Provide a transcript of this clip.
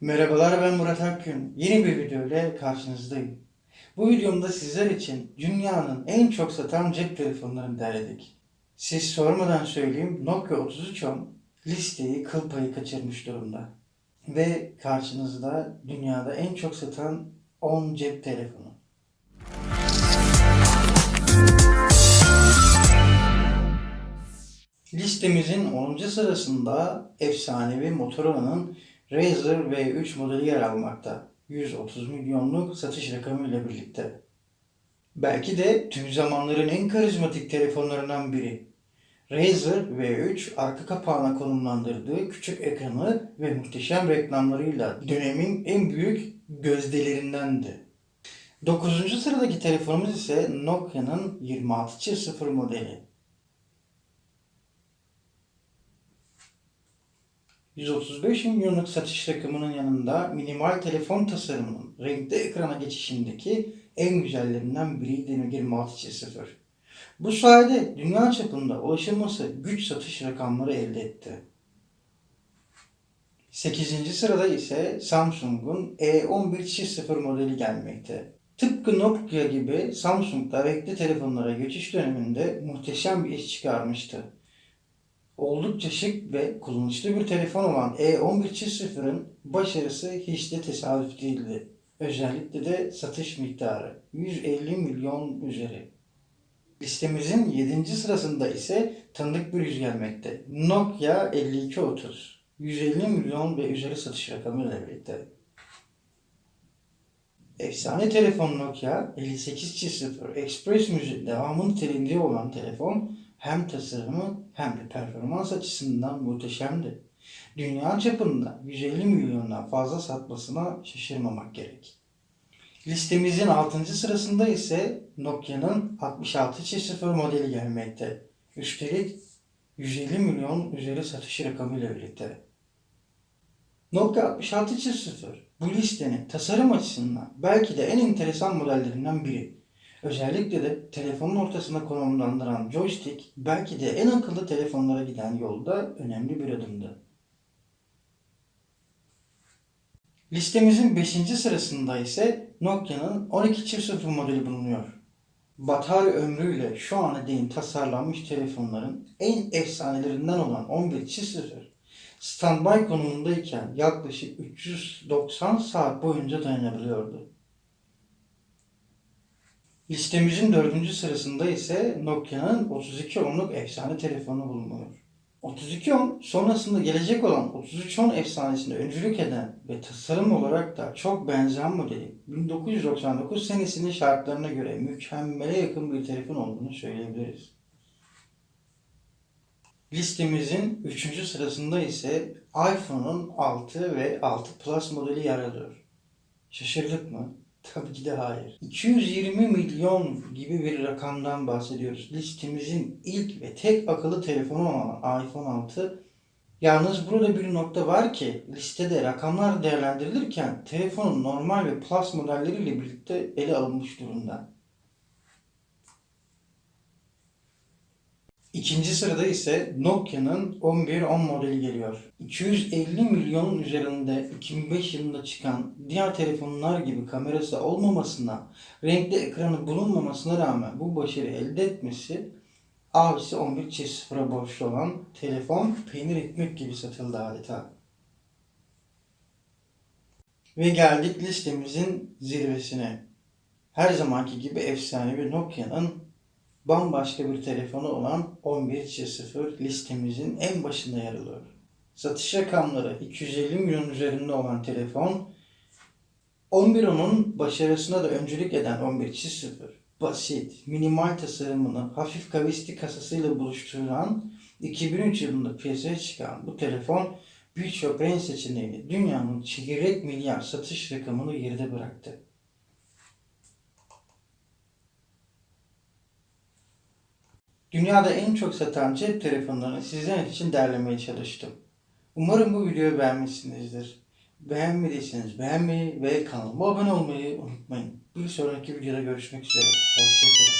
Merhabalar ben Murat Akgün. Yeni bir video ile karşınızdayım. Bu videomda sizler için dünyanın en çok satan cep telefonlarını derledik. Siz sormadan söyleyeyim Nokia 3310 listeyi kıl payı kaçırmış durumda. Ve karşınızda dünyada en çok satan 10 cep telefonu. Listemizin 10. sırasında efsanevi Motorola'nın Razer V3 modeli yer almakta. 130 milyonluk satış rakamıyla birlikte. Belki de tüm zamanların en karizmatik telefonlarından biri. Razer V3 arka kapağına konumlandırdığı küçük ekranı ve muhteşem reklamlarıyla dönemin en büyük gözdelerindendi. 9. sıradaki telefonumuz ise Nokia'nın 2600 modeli. 135 milyonluk satış rakamının yanında minimal telefon tasarımının renkli ekrana geçişindeki en güzellerinden biriydi 26.0. Bu sayede dünya çapında ulaşılması güç satış rakamları elde etti. 8. sırada ise Samsung'un E11.0 modeli gelmekte. Tıpkı Nokia gibi Samsung da renkli telefonlara geçiş döneminde muhteşem bir iş çıkarmıştı. Oldukça şık ve kullanışlı bir telefon olan E11.0'ın başarısı hiç de tesadüf değildi. Özellikle de satış miktarı 150 milyon üzeri. Listemizin 7. sırasında ise tanıdık bir yüz gelmekte. Nokia 5230. 150 milyon ve üzeri satış rakamıyla birlikte. Efsane telefon Nokia 5800 Express Music devamın niteliğinde olan telefon hem tasarımı hem de performans açısından muhteşemdi. Dünya çapında 150 milyondan fazla satmasına şaşırmamak gerek. Listemizin 6. sırasında ise Nokia'nın 6600 modeli gelmekte. Üstelik 150 milyon üzeri satış rakamıyla birlikte. Nokia 6600 bu listenin tasarım açısından belki de en enteresan modellerinden biri. Özellikle de telefonun ortasına konumlandıran joystick belki de en akıllı telefonlara giden yolda önemli bir adımdı. Listemizin 5. sırasında ise Nokia'nın 1200 modeli bulunuyor. Batarya ömrüyle şu ana değin tasarlanmış telefonların en efsanelerinden olan 1100 standby konumundayken yaklaşık 390 saat boyunca dayanabiliyordu. Listemizin dördüncü sırasında ise Nokia'nın 3210'luk efsane telefonu bulunuyor. 3210 sonrasında gelecek olan 3310 efsanesinde öncülük eden ve tasarım olarak da çok benzeyen modeli 1999 senesinin şartlarına göre mükemmele yakın bir telefon olduğunu söyleyebiliriz. Listemizin 3. sırasında ise iPhone'un 6 ve 6 Plus modeli yer alıyor. Şaşırdık mı? Tabii ki de hayır. 220 milyon gibi bir rakamdan bahsediyoruz. Listemizin ilk ve tek akıllı telefonu olan iPhone 6. Yalnız burada bir nokta var ki listede rakamlar değerlendirilirken telefonun normal ve Plus modelleriyle birlikte ele alınmış durumda. İkinci sırada ise Nokia'nın 1110 modeli geliyor. 250 milyonun üzerinde 2005 yılında çıkan diğer telefonlar gibi kamerası olmamasına, renkli ekranı bulunmamasına rağmen bu başarı elde etmesi abisi 11 çift sıfıra borçlu olan telefon peynir ekmek gibi satıldı adeta. Ve geldik listemizin zirvesine. Her zamanki gibi efsane bir Nokia'nın bambaşka bir telefonu olan 11.0 listemizin en başında yer alıyor. Satış rakamları 250 milyon üzerinde olan telefon 11.10'un başarısına da öncülük eden 11.0 basit, minimal tasarımını hafif kavisli kasasıyla buluşturan 2003 yılında piyasaya çıkan bu telefon birçok renk seçeneğiyle dünyanın çeyrek milyar satış rakamını geride bıraktı. Dünyada en çok satan cep telefonlarını sizler için derlemeye çalıştım. Umarım bu videoyu beğenmişsinizdir. Beğenmediyseniz beğenmeyi ve kanalıma abone olmayı unutmayın. Bir sonraki videoda görüşmek üzere. Hoşçakalın.